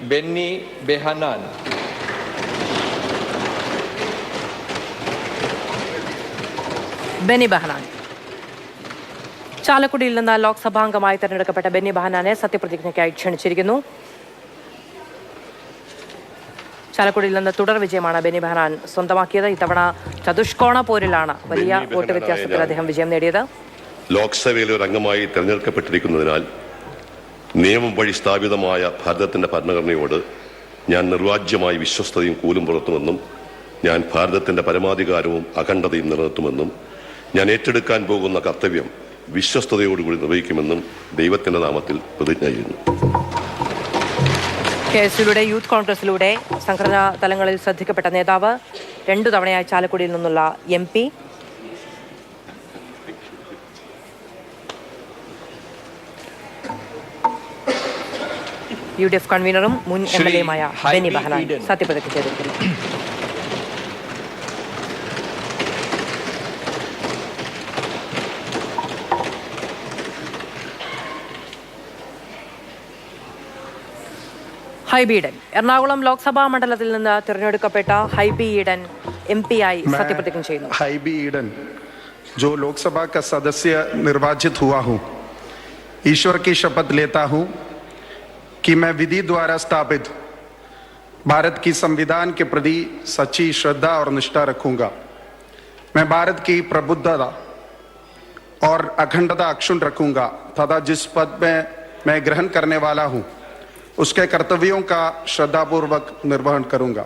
Benny Behanan. Benny Behanan ചാലക്കുടിയിൽ നിന്ന് ലോക്സഭാംഗമായി തെരഞ്ഞെടുക്കപ്പെട്ട ബെന്നി ബെഹനാനെ സത്യപ്രതിജ്ഞയ്ക്കായി ക്ഷണിച്ചിരിക്കുന്നു ചാലക്കുടിയിൽ നിന്ന് തുടർ വിജയമാണ് ബെന്നി ബെഹനാൻ സ്വന്തമാക്കിയത് ഇത്തവണ ചതുഷ്കോണ പോരിലാണ് വലിയ ബെന്നി വോട്ട് വ്യത്യാസത്തിൽ. അദ്ദേഹം വിജയം നേടിയത് ലോക്സഭയിലെ ഒരു അംഗമായി തെരഞ്ഞെടുക്കപ്പെട്ടിരിക്കുന്നതിനാൽ നിയമം വഴി സ്ഥാപിതമായ ഭാരതത്തിന്റെ ഭരണഘടനയോട് ഞാൻ നിർവാജ്യമായി വിശ്വസ്തയും കൂലും പുലർത്തുമെന്നും ഞാൻ ഭാരതത്തിന്റെ പരമാധികാരവും അഖണ്ഡതയും നിലനിർത്തുമെന്നും ഞാൻ ഏറ്റെടുക്കാൻ പോകുന്ന കർത്തവ്യം വിശ്വസ്തയോടുകൂടി നിർവഹിക്കുമെന്നും ദൈവത്തിന്റെ നാമത്തിൽ പ്രതിജ്ഞ ചെയ്യുന്നു. കേസിലൂടെ യൂത്ത് കോൺഗ്രസിലൂടെ സംഘടനാ തലങ്ങളിൽ ശ്രദ്ധിക്കപ്പെട്ട നേതാവ് രണ്ടു തവണയായി ചാലക്കുടിയിൽ നിന്നുള്ള എം യു ഡി എഫ് കൺവീനറും മുൻ എം എൽ എയുമായ ശ്രീ ബെന്നി ഹൈബി ബെഹനാൻ ഈഡൻ. സത്യപ്രതിജ്ഞ ചെയ്തിരിക്കുന്നു ഹൈബി ഈഡൻ എറണാകുളം ലോക്സഭാ മണ്ഡലത്തിൽ നിന്ന് തിരഞ്ഞെടുക്കപ്പെട്ട ഹൈബി ഈഡൻ എം പി ആയി സത്യപ്രതിജ്ഞ ചെയ്യുന്നു हाईबी ईडन जो लोकसभा का सदस्य निर्वाचित हुआ हूं ईश्वर की शपथ लेता हूं कि मैं विधि द्वारा स्थापित भारत की संविधान के प्रति सच्ची श्रद्धा और निष्ठा रखूंगा मैं भारत की प्रबुद्धता और अखंडता अक्षुण रखूंगा तथा जिस पद में मैं ग्रहण करने वाला हूं उसके कर्तव्यों का श्रद्धापूर्वक निर्वहन करूंगा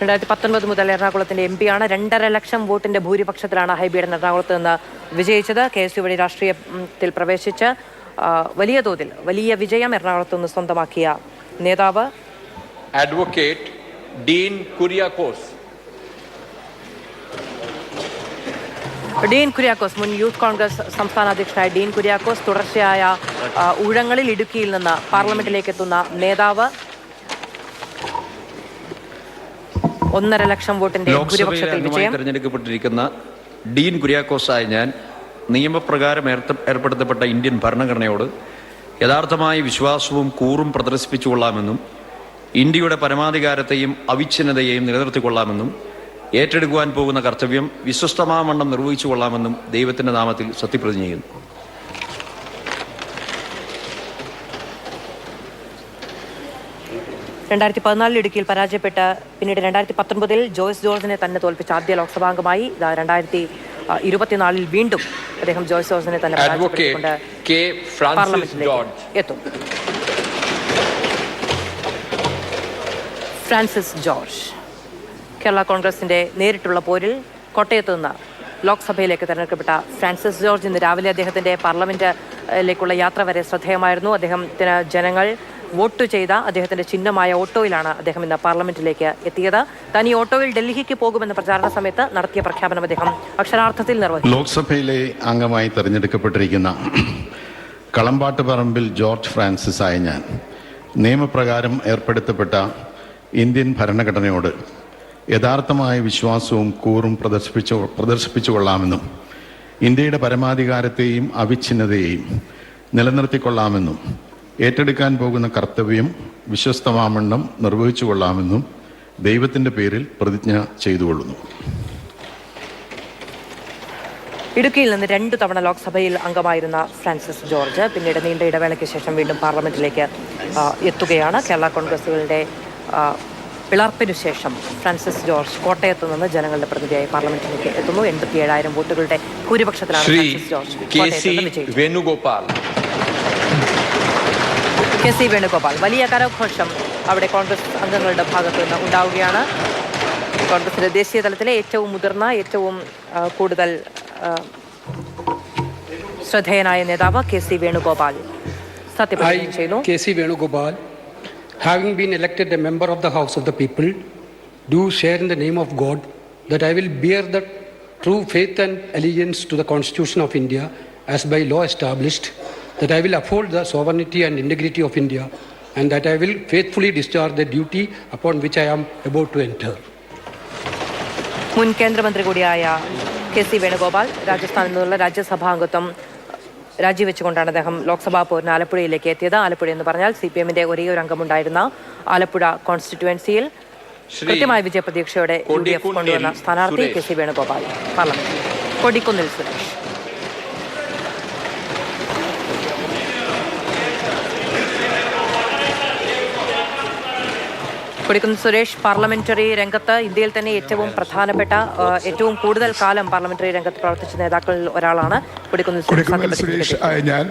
രണ്ടായിരത്തി പത്തൊൻപത് മുതൽ എറണാകുളത്തിന്റെ എം പിയാണ് രണ്ടര ലക്ഷം വോട്ടിന്റെ ഭൂരിപക്ഷത്തിലാണ് ഹൈബിയുടെ എറണാകുളത്ത് നിന്ന് വിജയിച്ചത് കെ എസ് യു വഴി രാഷ്ട്രീയത്തിൽ പ്രവേശിച്ച് ആ, വലിയ തോതിൽ വലിയ വിജയം എറണാകുളത്ത് നിന്ന് സ്വന്തമാക്കിയ നേതാവ് അഡ്വക്കേറ്റ് ഡീൻ കുര്യാക്കോസ്. ഡീൻ കുര്യാക്കോസ് മുൻ യൂത്ത് കോൺഗ്രസ് സംസ്ഥാന അധ്യക്ഷനായ ഡീൻ കുര്യാക്കോസ് തുടർച്ചയായ ഊഴങ്ങളിൽ ഇടുക്കിയിൽ നിന്ന് പാർലമെന്റിലേക്ക് എത്തുന്ന നേതാവ് ഒന്നര ലക്ഷം വോട്ടിന്റെ ഭൂരിപക്ഷത്തിൽ വിജയം. തെരഞ്ഞെടുക്കപ്പെട്ടിരിക്കുന്ന ഡീൻ കുര്യാക്കോസായ ഞാൻ നിയമപ്രകാരം ഏർപ്പെടുത്തപ്പെട്ട ഇന്ത്യൻ ഭരണഘടനയോട് യഥാർത്ഥമായ വിശ്വാസവും കൂറും പ്രദർശിപ്പിച്ചുകൊള്ളാമെന്നും ഇന്ത്യയുടെ പരമാധികാരത്തെയും അവിച്ഛിന്നതയെയും നിലനിർത്തിക്കൊള്ളാമെന്നും ഏറ്റെടുക്കുവാൻ പോകുന്ന കർത്തവ്യം വിശ്വസ്തമാവണ്ണം നിർവഹിച്ചു കൊള്ളാമെന്നും ദൈവത്തിന്റെ നാമത്തിൽ സത്യപ്രതിജ്ഞ ചെയ്യുന്നു രണ്ടായിരത്തി പതിനാലിൽ ഇടുക്കിയിൽ പരാജയപ്പെട്ട് പിന്നീട് രണ്ടായിരത്തി പത്തൊൻപതിൽ ജോയ്സ് ജോർജിനെ തന്നെ തോൽപ്പിച്ച ആദ്യ ലോക്സഭാംഗമായി രണ്ടായിരത്തി ഇരുപത്തിനാലിൽ വീണ്ടും അദ്ദേഹം ജോയ്സ് ജോർജിനെ തന്നെ പാർലമെന്റിലേക്ക്. എത്തും. Francis George. കേരള കോൺഗ്രസിന്റെ നേരിട്ടുള്ള പോരിൽ കോട്ടയത്ത് നിന്ന് ലോക്സഭയിലേക്ക് തെരഞ്ഞെടുക്കപ്പെട്ട ഫ്രാൻസിസ് ജോർജ് ഇന്ന് രാവിലെ അദ്ദേഹത്തിന്റെ പാർലമെന്റിലേക്കുള്ള യാത്ര വരെ ശ്രദ്ധേയമായിരുന്നു. അദ്ദേഹത്തിന് ജനങ്ങൾ വോട്ട് ചെയ്ത അദ്ദേഹത്തിന്റെ ചിഹ്നമായ ഓട്ടോയിലാണ് അദ്ദേഹം ഇന്ന് പാർലമെന്റിലേക്ക് എത്തിയത്. താൻ ഈ ഓട്ടോയിൽ ഡൽഹിക്ക് പോകുമെന്ന പ്രചാരണ സമയത്ത് നടത്തിയ പ്രഖ്യാപനം അദ്ദേഹം അക്ഷരാർത്ഥത്തിൽ നിർവഹിച്ചു. ലോക്സഭയിലെ അംഗമായി തെരഞ്ഞെടുക്കപ്പെട്ടിരിക്കുന്ന കളമ്പാട്ട് പറമ്പിൽ ജോർജ് ഫ്രാൻസിസ് ആയ ഞാൻ നിയമപ്രകാരം ഏർപ്പെടുത്തപ്പെട്ട ഇന്ത്യൻ ഭരണഘടനയോട് യഥാർത്ഥമായ വിശ്വാസവും കൂറും പ്രദർശിപ്പിച്ചു പ്രദർശിപ്പിച്ചു കൊള്ളാമെന്നും ഇന്ത്യയുടെ പരമാധികാരത്തെയും അവിച്ഛിന്നതയെയും നിലനിർത്തിക്കൊള്ളാമെന്നും ഏറ്റെടുക്കാൻ പോകുന്ന കർത്തവ്യം വിശ്വസ്തമാമണ്ണം നിർവഹിച്ചു കൊള്ളാമെന്നും ദൈവത്തിന്റെ പേരിൽ പ്രതിജ്ഞ ചെയ്തുകൊള്ളുന്നു. ഇടുക്കിയിൽ നിന്ന് രണ്ടു തവണ ലോക്സഭയിൽ അംഗമായിരുന്ന ഫ്രാൻസിസ് ജോർജ് പിന്നീട് നീണ്ട ഇടവേളയ്ക്ക് ശേഷം വീണ്ടും പാർലമെന്റിലേക്ക് എത്തുകയാണ്. കേരള കോൺഗ്രസുകളുടെ പിളർപ്പിനു ശേഷം ഫ്രാൻസിസ് ജോർജ് കോട്ടയത്ത് നിന്ന് ജനങ്ങളുടെ പ്രതിനിധിയായി പാർലമെന്റിലേക്ക് എത്തുന്നു. എൺപത്തി ഏഴായിരം വോട്ടുകളുടെ ഭൂരിപക്ഷത്തിലാണ് ഫ്രാൻസിസ് ജോർജ് K. കോട്ടയത്ത് C. നിന്ന് വിജയിച്ചത് Venugopal. കെ സി വേണുഗോപാൽ വലിയ കരഘോഷം അവിടെ കോൺഗ്രസ് അംഗങ്ങളുടെ ഭാഗത്തു നിന്ന് ഉണ്ടാവുകയാണ് കോൺഗ്രസിന്റെ ദേശീയ തലത്തിലെ ഏറ്റവും മുതിർന്ന ഏറ്റവും കൂടുതൽ ശ്രദ്ധേയനായ നേതാവ് കെ സി വേണുഗോപാൽ സത്യപ്രതിജ്ഞ ചെയ്യുന്നു K.C. Venugopal, having been elected a member of the House of the People, do share in the name of God that I will bear the true faith and allegiance to the Constitution of India as by law established, that I will uphold the sovereignty and integrity of India, and that I will faithfully discharge the duty upon which I am about to enter. മുൻ കേന്ദ്രമന്ത്രി കൂടിയായ K C Venugopal രാജസ്ഥാനിൽ നിന്നുള്ള രാജ്യസഭാംഗത്വം രാജിവെച്ചുകൊണ്ടാണ് അദ്ദേഹം ലോക്സഭാ പോരിന് ആലപ്പുഴയിലേക്ക് എത്തിയത്. ആലപ്പുഴ എന്ന് പറഞ്ഞാൽ C P എമ്മിന്റെ ഒരേ ഒരു അംഗമുണ്ടായിരുന്ന ആലപ്പുഴ കോൺസ്റ്റിറ്റ്യുവൻസിയിൽ കൃത്യമായ വിജയപ്രതീക്ഷയോടെ യു ഡി എഫ് കൊണ്ടുവന്ന സ്ഥാനാർത്ഥി കെ സി വേണുഗോപാൽ. പാർലമെന്റിൽ കൊടിക്കുന്നിൽ സുരേഷ്. കൊടിക്കുന്നിൽ സുരേഷ് പാർലമെന്ററി രംഗത്ത് ഇന്ത്യയിൽ തന്നെ ഏറ്റവും പ്രധാനപ്പെട്ട ഏറ്റവും കൂടുതൽ കാലം പാർലമെന്ററി രംഗത്ത് പ്രവർത്തിച്ച നേതാക്കളിൽ ഒരാളാണ് കൊടിക്കുന്ന് സുരേഷ് ഞാൻ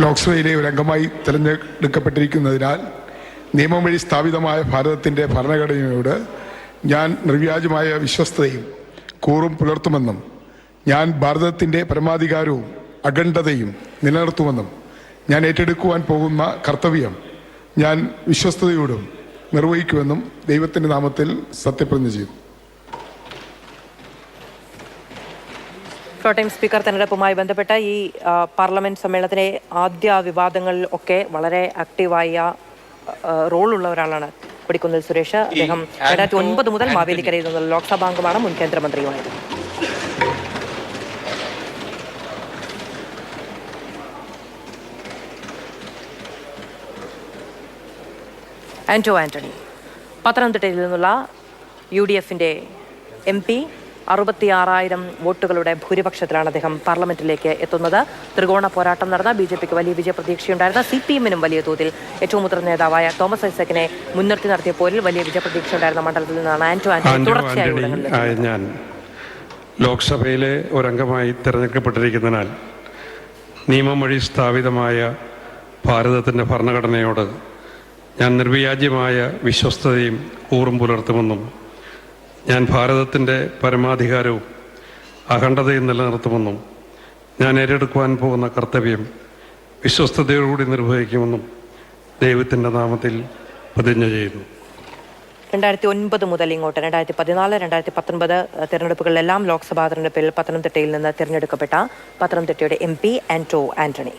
ലോക്സഭയിലെ ഒരു അംഗമായി തിരഞ്ഞെടുക്കപ്പെട്ടിരിക്കുന്നതിനാൽ നിയമം വഴി സ്ഥാപിതമായ ഭാരതത്തിന്റെ ഭരണഘടനയോട് ഞാൻ നിർവ്യാജമായ വിശ്വസ്തയും കൂറും പുലർത്തുമെന്നും ഞാൻ ഭാരതത്തിന്റെ പരമാധികാരവും അഖണ്ഡതയും നിലനിർത്തുമെന്നും ഞാൻ ഏറ്റെടുക്കുവാൻ പോകുന്ന കർത്തവ്യം ഞാൻ വിശ്വസ്തയോടും നിർവഹിക്കുമെന്നും ദൈവത്തിന്റെ നാമത്തിൽ സത്യപ്രതിജ്ഞ ചെയ്തു. ടൈം സ്പീക്കർ തെരഞ്ഞെടുപ്പുമായി ബന്ധപ്പെട്ട ഈ പാർലമെന്റ് സമ്മേളനത്തിലെ ആദ്യ വിവാദങ്ങളിൽ ഒക്കെ വളരെ ആക്റ്റീവായ റോൾ റോളുള്ള ഒരാളാണ് കൊടിക്കുന്നിൽ സുരേഷ്. അദ്ദേഹം രണ്ടായിരത്തി ഒൻപത് മുതൽ. മാവേലിക്കരയിൽ നിന്നുള്ള ലോക്സഭാംഗമാണ് മുൻ കേന്ദ്രമന്ത്രിയുമായത് ആന്റോ ആന്റണി പത്തനംതിട്ടയിൽ നിന്നുള്ള യു ഡി എഫിന്റെ എം പി അറുപത്തിയാറായിരം വോട്ടുകളുടെ ഭൂരിപക്ഷത്തിലാണ് അദ്ദേഹം പാർലമെന്റിലേക്ക് എത്തുന്നത്. ത്രികോണ പോരാട്ടം നടന്ന ബി ജെ പിക്ക് വലിയ വിജയപ്രതീക്ഷയുണ്ടായിരുന്ന സി പി എമ്മിനും വലിയ തോതിൽ ഏറ്റവും മുതിർന്ന നേതാവായ തോമസ് ഐസക്കിനെ മുൻനിർത്തി നടത്തിയ പോരിൽ വലിയ വിജയപ്രതീക്ഷയുണ്ടായിരുന്ന മണ്ഡലത്തിൽ നിന്നാണ് ആന്റോ ആന്റണി ആന്റോ തുടർച്ചയായി ഞാൻ ലോക്സഭയിലെ ഒരംഗമായി തിരഞ്ഞെടുക്കപ്പെട്ടിരിക്കുന്നതിനാൽ നിയമം വഴി സ്ഥാപിതമായ ഭാരതത്തിന്റെ ഭരണഘടനയോട് ഞാൻ നിർവ്യാജ്യമായ വിശ്വസ്തതയും കൂറും പുലർത്തുമെന്നും ഞാൻ ഭാരതത്തിന്റെ പരമാധികാരവും അഖണ്ഡതയും നിലനിർത്തുമെന്നും ഞാൻ ഏറ്റെടുക്കുവാൻ പോകുന്ന കർത്തവ്യം വിശ്വസ്തയോടുകൂടി നിർവഹിക്കുമെന്നും ദൈവത്തിന്റെ നാമത്തിൽ പ്രതിജ്ഞ ചെയ്യുന്നു. രണ്ടായിരത്തി ഒൻപത് മുതൽ ഇങ്ങോട്ട് രണ്ടായിരത്തി പതിനാല് രണ്ടായിരത്തി പത്തൊൻപത് തെരഞ്ഞെടുപ്പുകളിലെല്ലാം ലോക്സഭാ തെരഞ്ഞെടുപ്പിൽ പത്തനംതിട്ടയിൽ നിന്ന് തിരഞ്ഞെടുക്കപ്പെട്ട പത്തനംതിട്ടയുടെ എം പി ആന്റോ ആന്റണി.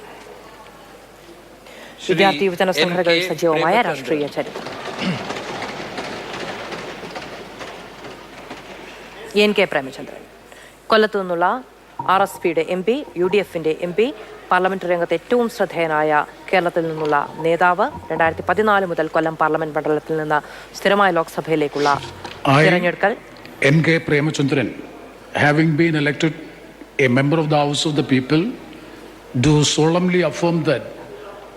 വിദ്യാർത്ഥി യുവജന കെ. സജീവമായ. രാഷ്ട്രീയ ചരിത്രം എൻ കെ പ്രേമചന്ദ്രൻ കൊല്ലത്തു നിന്നുള്ള ആർ എസ് പിയുടെ എം പി യു ഡി എഫിന്റെ എം പി പാർലമെന്റ് രംഗത്ത് ഏറ്റവും ശ്രദ്ധേയനായ കേരളത്തിൽ നിന്നുള്ള നേതാവ് രണ്ടായിരത്തി പതിനാല് മുതൽ കൊല്ലം പാർലമെന്റ് മണ്ഡലത്തിൽ നിന്ന് സ്ഥിരമായ ലോക്സഭയിലേക്കുള്ള തിരഞ്ഞെടുക്കൽ N K Premachandran having been elected a member of the House of the People do solemnly affirm that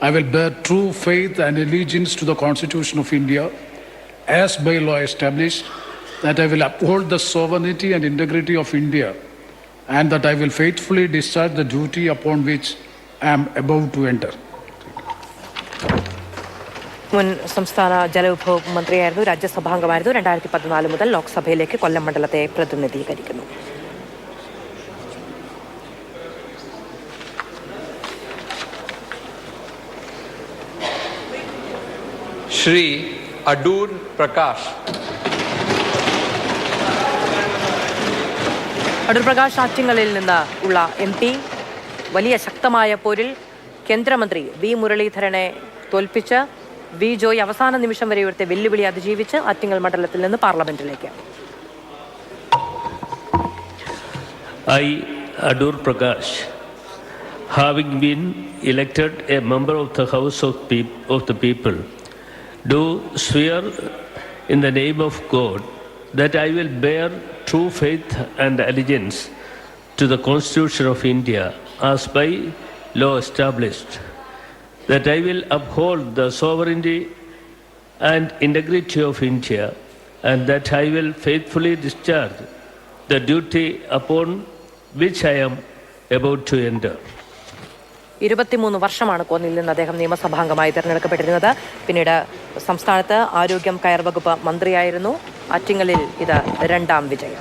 I will bear true faith and allegiance to the Constitution of India as by law established, that I will uphold the sovereignty and integrity of India, and that I will faithfully discharge the duty upon which I am about to enter. മുൻ സംസ്ഥാന ജലവിഭവ മന്ത്രിയായിരുന്നു രാജ്യസഭാംഗമായിരുന്നു രണ്ടായിരത്തി പതിനാല് മുതൽ ലോക്സഭയിലേക്ക് കൊല്ലം മണ്ഡലത്തെ പ്രതിനിധീകരിക്കുന്നു Shri അടൂർ പ്രകാശ്. അടൂർ പ്രകാശ് ആറ്റിങ്ങലിൽ നിന്ന് ഉള്ള എം പി വലിയ ശക്തമായ പോരിൽ കേന്ദ്രമന്ത്രി വി മുരളീധരനെ തോൽപ്പിച്ച് വി ജോയ് അവസാന നിമിഷം വരെ ഇവിടുത്തെ വെല്ലുവിളി അതിജീവിച്ച് ആറ്റിങ്ങൽ മണ്ഡലത്തിൽ നിന്ന് പാർലമെന്റിലേക്ക്. I Adoor Prakash having been elected a member of the House of of the People People, do swear in the name of God that I will bear true faith and allegiance to the Constitution of India as by law established, that I will uphold the sovereignty and integrity of India, and that I will faithfully discharge the duty upon which I am about to enter. ഇരുപത്തിമൂന്ന് വർഷമാണ് കോന്നിയിൽ നിന്ന് അദ്ദേഹം നിയമസഭാംഗമായി തിരഞ്ഞെടുക്കപ്പെട്ടിരുന്നത്. പിന്നീട് സംസ്ഥാനത്ത് ആരോഗ്യം കയർ വകുപ്പ് മന്ത്രിയായിരുന്നു. ആറ്റിങ്ങലിൽ ഇത് രണ്ടാം വിജയം.